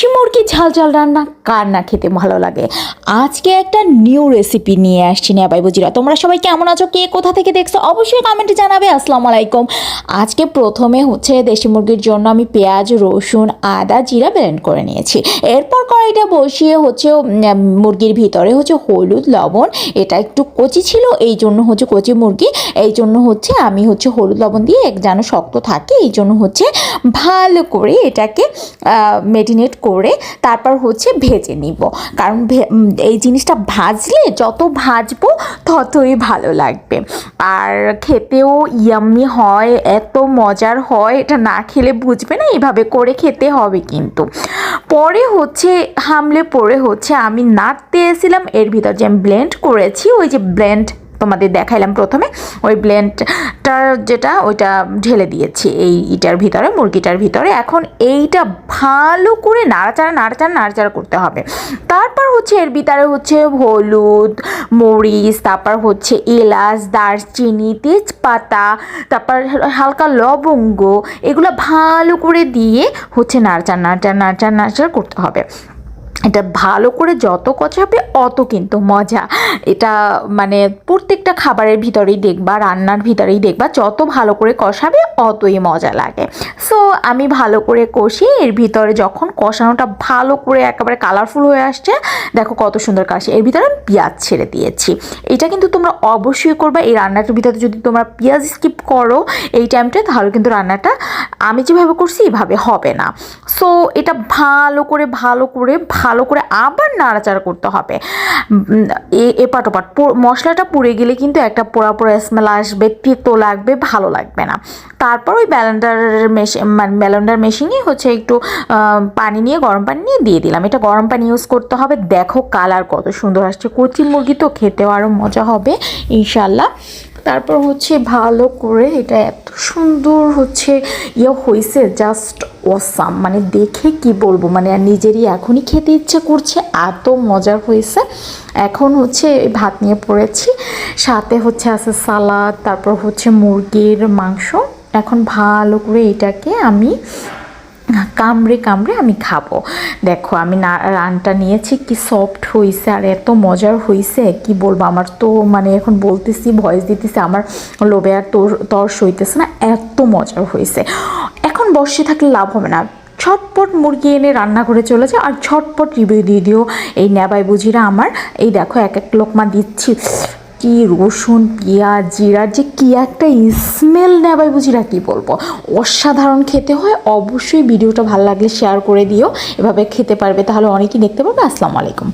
দেশি মুরগি ঝাল ঝাল রান্না কার না খেতে ভালো লাগে? আজকে একটা নিউ রেসিপি নিয়ে আসছি নেবাই বুজিরা। তোমরা সবাই কেমন আছো? কে কোথা থেকে দেখছ? অবশ্যই কমেন্টে জানাবে। আসসালামু আলাইকুম। আজকে প্রথমে হচ্ছে দেশি মুরগির জন্য আমি পেঁয়াজ, রসুন, আদা, জিরা ব্লেন্ড করে নিয়েছি। এরপর কড়াইটা বসিয়ে হচ্ছে মুরগির ভিতরে হচ্ছে হলুদ, লবণ, এটা একটু কচি ছিল, এই জন্য হচ্ছে কচি মুরগি। এই জন্য হচ্ছে আমি হচ্ছে হলুদ, লবণ দিয়ে এক যেন শক্ত থাকে, এই জন্য হচ্ছে ভালো করে এটাকে মেরিনেট করে তারপর হচ্ছে ভেজে নিব। কারণ এই জিনিসটা ভাজলে যত ভাজবো ততই ভালো লাগবে। আর খেতেও ইয়াম্মি হয়, এত মজার হয়, এটা না খেলে বুঝবে না এইভাবে করে খেতে হবে কিন্তু। পরে হচ্ছে, হামলে পরে হচ্ছে আমি নাড়তে এসেছিলাম, এর ভিতর যে আমি ব্লেন্ড করেছি, ওই যে ব্লেন্ড তোমাদের দেখাইলাম প্রথমে, ওই ব্লেন্ডটার যেটা, ওইটা ঢেলে দিয়েছি এই ইটার ভিতরে, মুরগিটার ভিতরে। এখন এইটা ভালো করে নাড়াচাড়া নাড়াচাড়া নাড়াচাড়া করতে হবে। তারপর হচ্ছে এর ভিতরে হচ্ছে হলুদ, মরিচ, তারপর হচ্ছে এলাচ, দারচিনি, তেজপাতা, তারপর হালকা লবঙ্গ, এগুলো ভালো করে দিয়ে হচ্ছে নাড়াচাড়া নাড়াচাড়া নাড়াচাড়া নাড়াচাড়া করতে হবে। এটা ভালো করে যত কষাবে অত কিন্তু মজা। এটা মানে প্রত্যেকটা খাবারের ভিতরেই দেখবা, রান্নার ভিতরেই দেখবা, যত ভালো করে কষাবে অতই মজা লাগে। সো আমি ভালো করে কষি, এর ভিতরে যখন কষানোটা ভালো করে একেবারে কালারফুল হয়ে আসছে, দেখো কত সুন্দর কাশি। এর ভিতরে আমি পেঁয়াজ ছেড়ে দিয়েছি। এটা কিন্তু তোমরা অবশ্যই করবা, এই রান্নাটার ভিতরে যদি তোমরা পেঁয়াজ স্কিপ করো এই টাইমটা তাহলে কিন্তু রান্নাটা আমি যেভাবে করছি, এভাবে হবে না। সো এটা ভালো করে ভালো করে, ভালো করে আবার নাড়াচাড়া করতে হবে। এপাট ওপাট মশলাটা পুড়ে গেলে কিন্তু একটা পোড়া পোড়া স্মেল আসবে, তেতো লাগবে, ভালো লাগবে না। তারপর ওই ব্যালেন্ডার মেশিন মানে ব্যালেন্ডার মেশিনে হচ্ছে একটু পানি নিয়ে, গরম পানি নিয়ে দিয়ে দিলাম। এটা গরম পানি ইউজ করতে হবে। দেখো কালার কত সুন্দর আসছে। কচি মুরগি তো খেতেও আরও মজা হবে ইনশাল্লাহ তারপর হচ্ছে ভালো করে এটা এত সুন্দর হচ্ছে ইয়ে হয়েছে জাস্ট ওসাম মানে দেখে কি বলব মানে নিজেরই এখনই খেতে ইচ্ছে করছে, এত মজার হয়েছে এখন হচ্ছে ভাত নিয়ে পড়েছি, সাথে হচ্ছে আছে সালাদ, তারপর হচ্ছে মুরগির মাংস। এখন ভালো করে এটাকে আমি কামড়ে কামড়ে আমি খাব। দেখো, আমি না, রানটা নিয়েছি, কি সফট হয়েছে আর এত মজার হয়েছে কি বলব? আমার তো মানে এখন বলতেছি ভয়েস দিতেছি, আমার লোভে আর তোর, তর্স হইতেছে না, এত মজার হয়েছে এখন বসে থাকলে লাভ হবে না। ছটপট মুরগি এনে রান্না করে চলে যায় আর ছটপট রিভিউ দিয়ে দিও। এই নেবাই বুঝিরা আমার, এই দেখো, এক এক লোকমা দিচ্ছি। কি রসুন, পেঁয়াজ, জিরা, যে কি একটা স্মেল নেবাই বুঝিরা কী বলব? অসাধারণ খেতে হয়, অবশ্যই ভিডিওটা ভালো লাগলে শেয়ার করে দিও। এভাবে খেতে পারবে, তাহলে অনেকেই দেখতে পাবে আসসালামু আলাইকুম।